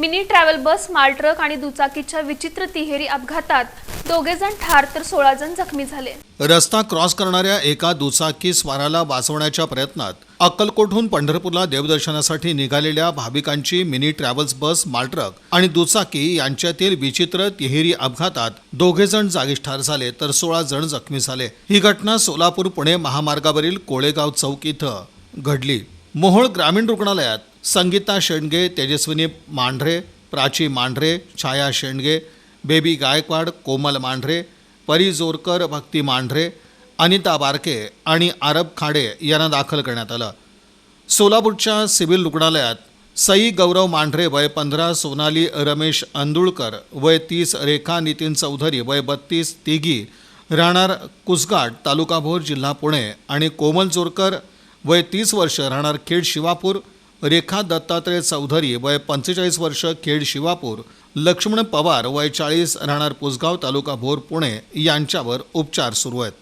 Mini travel बस माल truck आणि दुचाकीच्या विचित्र तिहेरी अपघातात दोघे जण ठार तर सोळा जण जखमी झाले. रस्ता क्रॉस करणाऱ्या एका दुचाकी स्वाराला वाचवण्याच्या प्रयत्नात अक्कलकोटहून पंढरपूरला देवदर्शनासाठी निघालेल्या भाविकांची मिनी ट्रॅव्हल्स बस मालट्रक आणि दुचाकी यांच्यातील विचित्र तिहेरी अपघातात दोघे जण जागीच ठार झाले तर सोळा जण जखमी झाले. ही घटना सोलापूर पुणे महामार्गावरील कोळेगाव चौक इथं घडली. मोहोळ ग्रामीण रुग्णालयात संगीता शेंडगे तेजस्विनी मांढरे प्राची मांढरे छाया शेंडगे बेबी गायकवाड कोमल मांढरे परी जोरकर भक्ती मांढरे अनिता बारके आणि आरब खाडे यांना दाखल करण्यात आलं. सोलापूरच्या सिव्हिल रुग्णालयात सई गौरव मांढरे वय पंधरा सोनाली रमेश अंदुळकर वय तीस रेखा नितीन चौधरी वय बत्तीस तिघी राहणार कुसघाट तालुका भोर जिल्हा पुणे आणि कोमल जोरकर वय तीस वर्ष राहणार खेड शिवापूर रेखा दत्तात्रय चौधरी वय पंचेचाळीस वर्ष खेड शिवापूर लक्ष्मण पवार वय चाळीस राहणार पुसगाव तालुका भोर पुणे यांच्यावर उपचार सुरू आहेत.